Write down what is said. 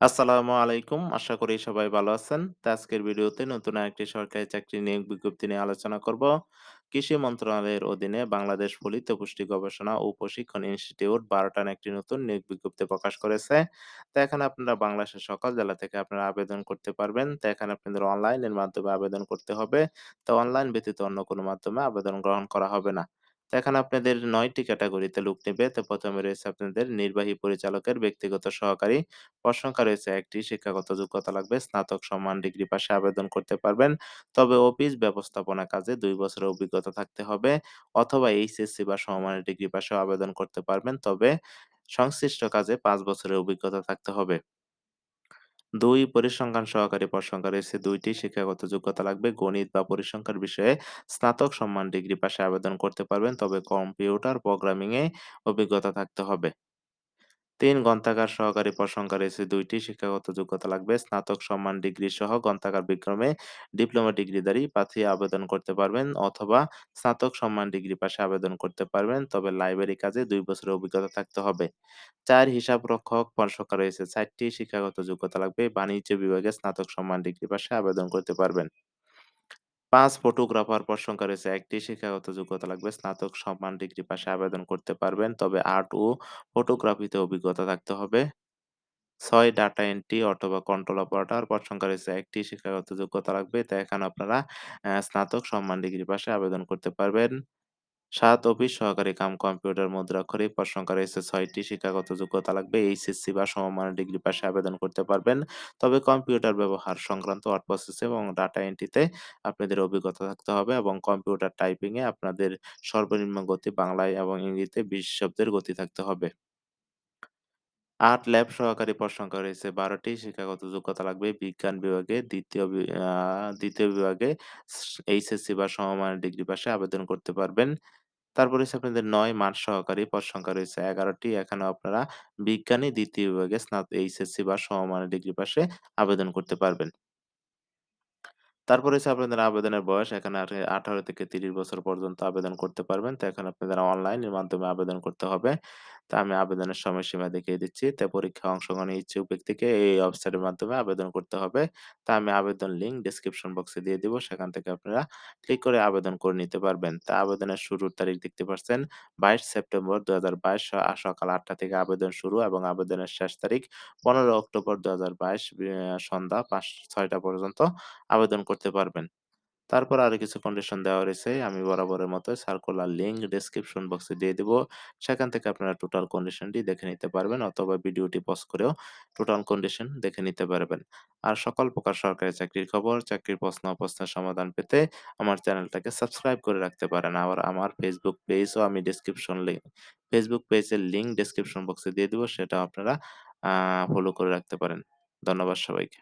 আসসালামু আলাইকুম। আশা করি সবাই ভালো আছেন। তো আজকের ভিডিওতে নতুন একটি সরকারি চাকরি নিয়োগ বিজ্ঞপ্তি নিয়ে আলোচনা করব। কৃষি মন্ত্রণালয়ের অধীনে বাংলাদেশ ফলিত পুষ্টি গবেষণা ও প্রশিক্ষণ ইনস্টিটিউট ১২ টান একটি নতুন নিয়োগ বিজ্ঞপ্তি প্রকাশ করেছে। তো এখানে আপনারা বাংলাদেশের সকল জেলা থেকে আপনারা আবেদন করতে পারবেন। তো এখানে আপনাদের অনলাইনের মাধ্যমে আবেদন করতে হবে। তো অনলাইন ব্যতীত অন্য কোনো মাধ্যমে আবেদন গ্রহণ করা হবে না। তো এখানে আপনাদের ৯ টি ক্যাটেগরিতে লোক নিবে। তো ১ম এ রয়েছে আপনাদের নির্বাহী পরিচালকের ব্যক্তিগত সহকারী। পদ সংখ্যা রয়েছে ১ টি। শিক্ষাগত যোগ্যতা লাগবে, স্নাতক সম্মান ডিগ্রি পাশে আবেদন করতে পারবেন। তবে অফিস ব্যবস্থাপনা কাজে ২ বছরের অভিজ্ঞতা থাকতে হবে অথবা এইচএসসি বা সমমানের ডিগ্রি পাশেও আবেদন করতে পারবেন। তবে সংশ্লিষ্ট কাজে ৫ বছরের অভিজ্ঞতা থাকতে হবে। ২ পরিসংখ্যান সহকারী পদ সংখ্যা রয়েছে দুইটি শিক্ষাগত যোগ্যতা লাগবে গণিত বা পরিসংখ্যান বিষয়ে স্নাতক সম্মান ডিগ্রি পাশে আবেদন করতে পারবেন। তবে কম্পিউটার প্রোগ্রামিং এ অভিজ্ঞতা থাকতে হবে। ৩ গ্রন্থাগার সহকারী সংখ্যা রয়েছে ২ টি। শিক্ষাগত যোগ্যতা লাগবে স্নাতক সম্মান ডিগ্রি সহ গ্রন্থাগার বিক্রমে ডিপ্লোমা ডিগ্রিধারী প্রার্থী আবেদন করতে পারবেন অথবা স্নাতক সম্মান ডিগ্রি পাশে আবেদন করতে পারবেন। তবে লাইব্রেরি কাজে দুই বছরের অভিজ্ঞতা থাকতে হবে। চার হিসাবরক্ষক পদ সংখ্যা রয়েছে চারটি শিক্ষাগত যোগ্যতা লাগবে বাণিজ্য বিভাগে স্নাতক সম্মান ডিগ্রি পাশে আবেদন করতে পারবেন। ৫ ফটোগ্রাফার সংখ্যা রয়েছে, একটি। শিক্ষাগত যোগ্যতা লাগবে, স্নাতক সম্মান ডিগ্রি পাশে আবেদন করতে পারবেন। তবে আর্ট ও ফটোগ্রাফিতে অভিজ্ঞতা থাকতে হবে। ছয় ডাটা এন্ট্রি অথবা কন্ট্রোল অপারেটর সংখ্যা রয়েছে, একটি। শিক্ষাগত যোগ্যতা লাগবে। তো এখানে আপনারা স্নাতক সম্মান ডিগ্রি পাশে আবেদন করতে পারবেন। ৭ অফিস সহকারী কাম কম্পিউটার মুদ্রাক্ষরে প্রশ্নকার রয়েছে ছয়টি শিক্ষাগত যোগ্যতা লাগবে, এইচএসসি বা সমমানের ডিগ্রি পাশে আবেদন করতে পারবেন। তবে কম্পিউটার ব্যবহার সংক্রান্ত ওয়ার্ড প্রসেস এবং ডাটা এন্ট্রিতে আপনাদের অভিজ্ঞতা থাকতে হবে এবং কম্পিউটার টাইপিংয়ে আপনাদের সর্বনিম্ন গতি বাংলায় এবং ইংরেজিতে ২০ শব্দের গতি থাকতে হবে। ৮ ল্যাব সহকারী পদ রয়েছে বারোটি শিক্ষাগত যোগ্যতা লাগবে বিজ্ঞান বিভাগে দ্বিতীয় ২য় বিভাগে এইচএসসি বা সমমানের ডিগ্রি পাশে আবেদন করতে পারবেন। তারপরে হচ্ছে আপনাদের ৯ মাঠ সহকারী পদ সংখ্যা রয়েছে ১১ টি। এখানেও আপনারা বিজ্ঞানী, দ্বিতীয় বিভাগে স্নাত এইচএসসি বা সমমানের ডিগ্রি পাশে আবেদন করতে পারবেন। তারপর হচ্ছে আপনাদের আবেদনের বয়স, এখানে আঠে ১৮ থেকে ৩০ বছর পর্যন্ত আবেদন করতে পারবেন। তো এখানে আপনাদের অনলাইনের মাধ্যমে আবেদন করতে হবে। তো আমি আবেদনের সময়সীমা দেখিয়ে দিচ্ছি। তো পরীক্ষায় অংশগ্রহণের ইচ্ছুক ব্যক্তিকে এই ওয়েবসাইটের মাধ্যমে আবেদন করতে হবে। তা আমি আবেদন লিঙ্ক ডেসক্রিপশন বক্সে দিয়ে দিব। সেখান থেকে আপনারা ক্লিক করে আবেদন করে নিতে পারবেন। তা আবেদনের শুরুর তারিখ দেখতে পাচ্ছেন ২২ সেপ্টেম্বর ২০২২ স, আ সকাল আটটা থেকে আবেদন শুরু এবং আবেদনের শেষ তারিখ ১৫ অক্টোবর ২০২২ বি সন্ধ্যা ৫-৬টা পর্যন্ত আবেদন করতে পারবেন। তারপর আরও কিছু কন্ডিশন দেওয়া রয়েছে। আমি বরাবরের মতো সার্কুলার লিঙ্ক ডেসক্রিপশন বক্সে দিয়ে দেবো সেখান থেকে আপনারা টোটাল কন্ডিশনটি দেখে নিতে পারবেন অথবা ভিডিওটি পজ করেও টোটাল কন্ডিশন দেখে নিতে পারবেন। আর সকল প্রকার সরকারি চাকরির খবর, চাকরির প্রশ্ন প্রশ্নের সমাধান পেতে আমার চ্যানেলটাকে সাবস্ক্রাইব করে রাখতে পারেন। আবার আমার ফেসবুক পেজও আমি ডেসক্রিপশন লি ফেসবুক পেজের লিঙ্ক ডেসক্রিপশন বক্সে দিয়ে দেবো সেটাও আপনারা ফলো করে রাখতে পারেন। ধন্যবাদ সবাইকে।